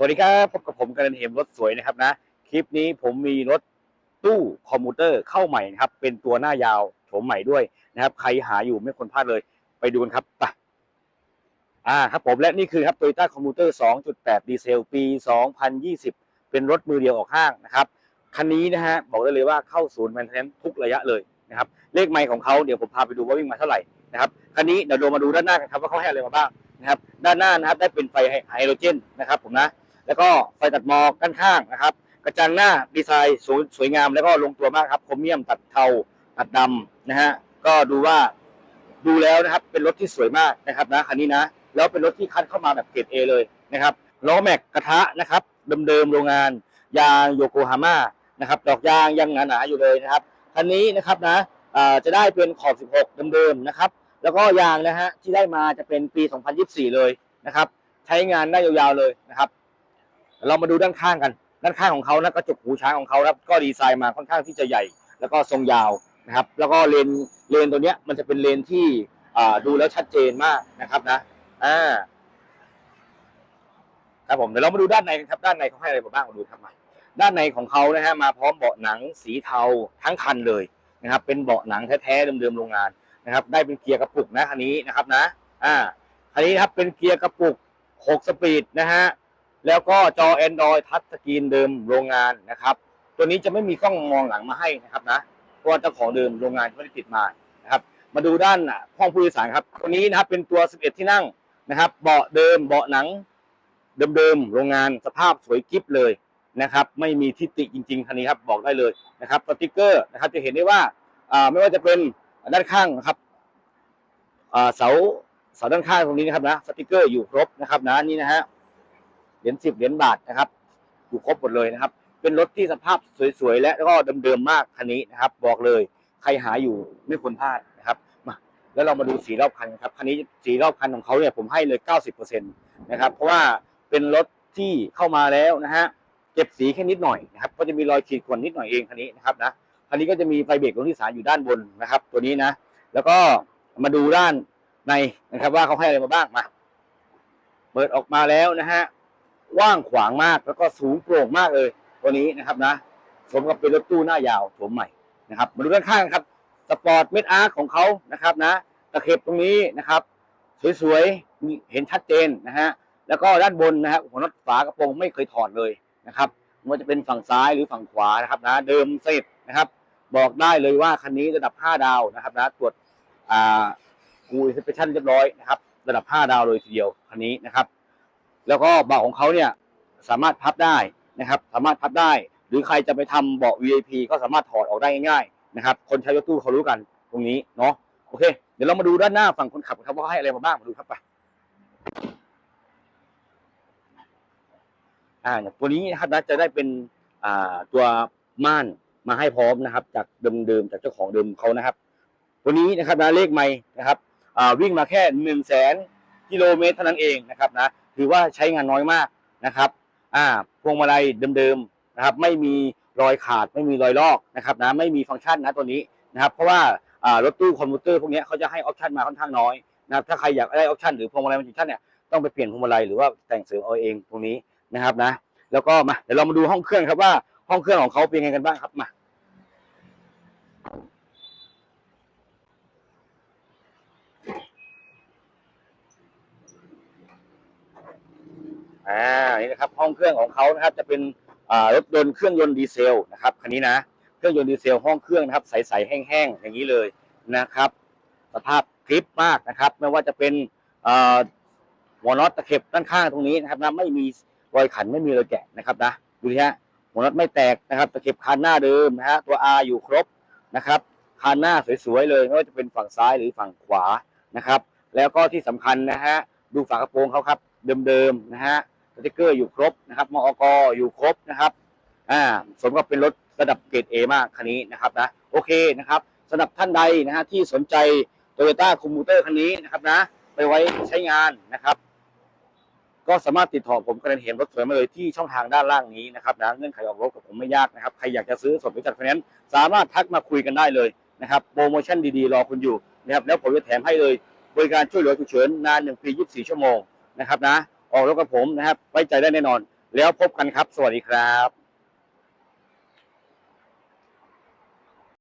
สวัสดีครับพบกับผมกันเห็มรถสวยนะครับนะคลิปนี้ผมมีรถตู้คอมมูเตอร์เข้าใหม่นะครับ เป็นตัวหน้ายาวโฉมใหม่ด้วยนะครับ ใครหาอยู่ไม่ควรพลาดเลย ไปดูกันครับไปอ่าครับผมและนี่คือครับ Toyota Commuter 2.8 ดีเซล ปี 2020 เป็นรถมือเดียวออกห้างนะครับคันนี้นะฮะบอกได้เลยว่าเข้าศูนย์แมนเทนทุกระยะเลยนะครับเลขไมค์ของเขาเดี๋ยวผมพาไปดูว่าวิ่งมาเท่าไหร่นะครับคันนี้เดี๋ยวเรามาดูด้านหน้ากันครับว่าเขาให้อะไรมาบ้างนะครับ ด้านหน้านะครับได้เป็นไฟไฮโดรเจนนะครับผมนะ แล้วก็ไฟตัดหมอกด้านข้างนะครับ กระจังหน้าดีไซน์สวยสวยงามแล้วก็ลงตัวมากครับโครเมียมตัดเทาตัดดำนะฮะก็ดูว่าดูแล้วนะครับเป็นรถที่สวยมากนะครับนะคันนี้นะแล้วเป็นรถที่คัดเข้ามาแบบเกรดเอเลยนะครับล้อแม็กกระทะนะครับเดิมๆโรงงาน ยางโยโกฮาม่านะครับดอกยางยังหนาๆอยู่เลยนะครับคันนี้นะครับนะจะได้เป็นขอบ 16 เดิมๆนะครับ แล้วก็ยางนะฮะที่ได้มาจะเป็นปี 2024 เลยนะครับ ใช้งานได้ยาวๆเลยนะครับ เรามาดูด้านข้างกัน ด้านข้างของเขานะกระจกหูช้างของเขานะครับก็ดีไซน์มาค่อนข้างที่จะใหญ่ แล้วก็ทรงยาวนะครับ แล้วก็เลนเลนตัวเนี้ยมันจะเป็นเลนที่ดูแล้วชัดเจนมากนะครับนะอ่าครับผมเดี๋ยวเรามาดูด้านในกันครับด้านในเขาให้อะไรบ้างมาดูครับมาด้านในของเขานะฮะมาพร้อมเบาะหนังสีเทาทั้งคันเลยนะครับ เป็นเบาะหนังแท้ๆเดิมๆโรงงานนะครับ ได้เป็นเกียร์กระปุกนะคันนี้นะครับนะ อ่าคันนี้ครับเป็นเกียร์กระปุก 6 สปีดนะฮะ แล้วก็จอ Android ทัชสกรีนเดิมโรงงานนะครับ ตัวนี้จะไม่มีกล้องมองหลังมาให้นะครับนะเพราะว่าเจ้าของเดิมโรงงานไม่ได้ติดมานะครับ มาดูด้านอะห้องผู้โดยสารครับ ตัวนี้นะครับเป็นตัว 11 ที่นั่งนะครับ เบาะเดิมเบาะหนังเดิมๆโรงงานสภาพสวยกิ๊บเลยนะครับ ไม่มีทิฏฐิจริงๆคันนี้ครับบอกได้เลยนะครับสติกเกอร์นะครับจะเห็นได้ว่าอ่าไม่ว่าจะเป็นด้านข้างนะครับอ่าเสาเสาด้านข้างตรงนี้นะครับนะสติกเกอร์อยู่ครบนะครับนะนี่นะฮะ รียญสิบเหรียญบาทนะครับ อยู่ครบหมดเลยนะครับ เป็นรถที่สภาพสวยๆและก็เดิมๆมากคันนี้นะครับ บอกเลยใครหาอยู่ไม่ควรพลาดนะครับมาแล้วเรามาดูสีรอบคันครับคันนี้สีรอบคันของเขาเนี่ยผมให้เลย90%นะครับ เพราะว่าเป็นรถที่เข้ามาแล้วนะฮะเก็บสีแค่นิดหน่อยนะครับ ก็จะมีรอยขีดข่วนนิดหน่อยเองคันนี้นะครับนะคันนี้ก็จะมีไฟเบรกลงที่สารอยู่ด้านบนนะครับ ตัวนี้นะ แล้วก็มาดูด้านในนะครับว่าเขาให้อะไรมาบ้างมา เปิดออกมาแล้วนะฮะ ว้างขวางมากแล้วก็สูงโปร่งมากเลยตัวนี้นะครับนะสมกับเป็นรถตู้หน้ายาวโฉมใหม่นะครับมาดูด้านข้างครับสปอร์ตเมดอาร์ของเขานะครับนะตะเข็บตรงนี้นะครับ สวยๆมีเห็นชัดเจนนะฮะแล้วก็ด้านบนนะฮะหัวน็อตฝากระโปรงไม่เคยถอดเลยนะครับไม่ว่าจะเป็นฝั่งซ้ายหรือฝั่งขวานะครับนะเดิมเสร็จนะครับ บอกได้เลยว่าคันนี้ระดับ 5 ดาวนะครับนะตรวจอ่ากูอินสเปชันเรียบร้อยนะครับ ระดับ 5 ดาวเลยทีเดียวคันนี้นะครับ แล้วก็เบาะของเขาเนี่ยสามารถพับได้นะครับ สามารถพับได้ หรือใครจะไปทำเบาะ VIP ก็สามารถถอดออกได้ง่ายๆนะครับ คนใช้รถตู้เขารู้กันตรงนี้เนาะโอเค เดี๋ยวเรามาดูด้านหน้าฝั่งคนขับครับว่าเขาให้อะไรมาบ้างมาดูครับไปอ่าเนี่ยตัวนี้นะครับนะจะได้เป็นอ่าตัวม่านมาให้พร้อมนะครับ จากเดิมๆจากเจ้าของเดิมเขานะครับ ตัวนี้นะครับนะเลขไม่นะครับอ่าวิ่งมาแค่หนึ่งแสนกิโลเมตรเท่านั้นเองนะครับนะ ถือว่าใช้งานน้อยมากนะครับอ่าพวงมาลัยเดิมๆนะครับ ไม่มีรอยขาดไม่มีรอยลอกนะครับนะไม่มีฟังก์ชันนะตัวนี้นะครับ เพราะว่าอ่ารถตู้คอมพิวเตอร์พวกนี้เขาจะให้ออปชันมาค่อนข้างน้อยนะครับถ้าใครอยากได้ออปชันหรือพวงมาลัยมันจิชันเนี่ยต้องไปเปลี่ยนพวงมาลัยหรือว่าแต่งเสริมเอาเองตรงนี้นะครับนะ แล้วก็มาเดี๋ยวเรามาดูห้องเครื่องครับว่าห้องเครื่องของเขาเป็นยังไงกันบ้างครับมา อ่านี่นะครับห้องเครื่องของเขานะครับจะเป็นรถยนต์เครื่องยนต์ดีเซลนะครับคันนี้นะเครื่องยนต์ดีเซลห้องเครื่องนะครับใสๆแห้งๆอย่างนี้เลยนะครับ สภาพคลิปมากนะครับ ไม่ว่าจะเป็นหัวน็อตตะเข็บด้านข้างตรงนี้นะครับนะไม่มีรอยขันไม่มีรอยแกะนะครับนะดูดิฮะหัวน็อตไม่แตกนะครับตะเข็บคานหน้าเดิมนะฮะตัว R อยู่ครบนะครับคานหน้าสวยๆเลยไม่ว่าจะเป็นฝั่งซ้ายหรือฝั่งขวานะครับ แล้วก็ที่สำคัญนะฮะดูฝากระโปรงเขาครับเดิมๆนะฮะ สติกเกอร์อยู่ครบนะครับมอกอยู่ครบนะครับอ่าสมกับเป็นรถระดับเกรดเอมากคันนี้นะครับนะโอเคนะครับสำหรับท่านใดนะฮะที่สนใจ Toyota c o m m u t e r คันนี้นะครับนะไปไว้ใช้งานนะครับ ก็สามารถติดต่อผมกระเห็นรถสวยมาเลยที่ช่องทางด้านล่างนี้นะครับนะเงื่อนไขออกรถกับผมไม่ยากนะครับใครอยากจะซื้อสดหรือจัดไฟแนนซ์สามารถทักมาคุยกันได้เลยนะครับโปรโมชั่นดีๆ รอคุณอยู่นะครับแล้วผมจะแถมให้เลย บริการช่วยเหลือฉุกเฉินนาน1ปี 24 ชั่วโมงนะครับนะ ออกรถกับผมนะครับ ไว้ใจได้แน่นอน แล้วพบกันครับ สวัสดีครับ